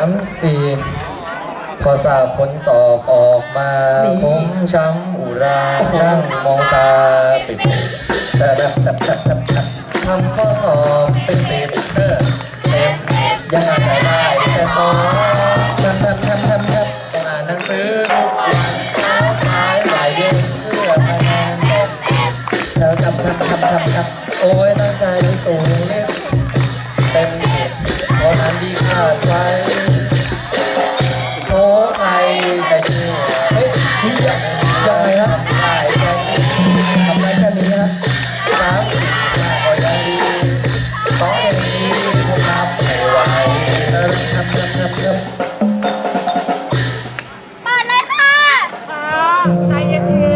ามสี่พอทราบผลสอบออกมานี่ผมช้ำอุรานั่งมองตาปิดแต่แบบแต่แต่แต่แต่ทำข้อสอบเป็นสิบเออเต็มยังอ่านได้ได้แค่สองทำทำทำทำทำต้องอ่านหนังสือทุกวันเช้าสายบ่ายเย็นเพื่อคะแนนเต็ม แล้วทำทำทำทำทำโอ้ยตั้งใจสูงเล่นเใจเย็น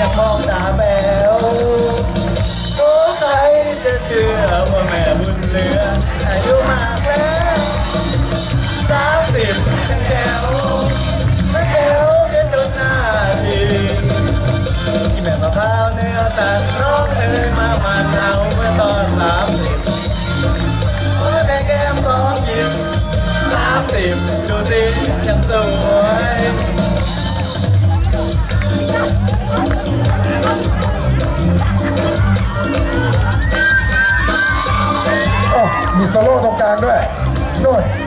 ยังมองตาแบ๊วโอ้ใครจะเชื่อว่าแม่บุญเหลือ อายุมากแล้วสามสิบยังแจ๋วไม่แจ๋วเสียจนหน้าทีที่แม่มะพร้าวเนื้อตัดน้องเอ๋ยมามันเอาเมื่อตอนสามสิบโอ้แม่แก้มสองยิ้มสามสิบดูสิยังสวย โล่ตรงกลางด้วยนู่น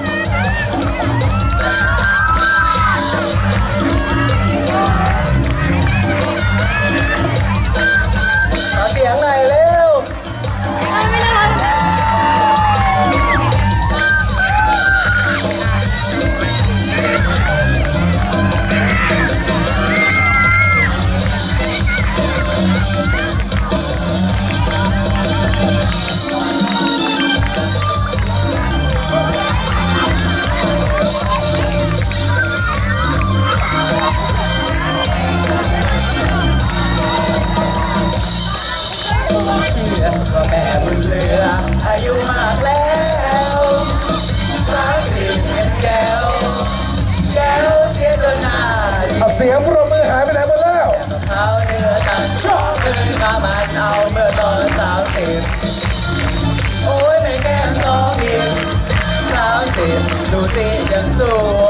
สียงปรบมือหายไปไหนหมดแล้วเข้าวเนื้อตัดชอบคืนมามันเอาเมื่อตอนสาวสิบโอ้ยแม่แก้มสองยิ้มสาวสิบดูสิยังสว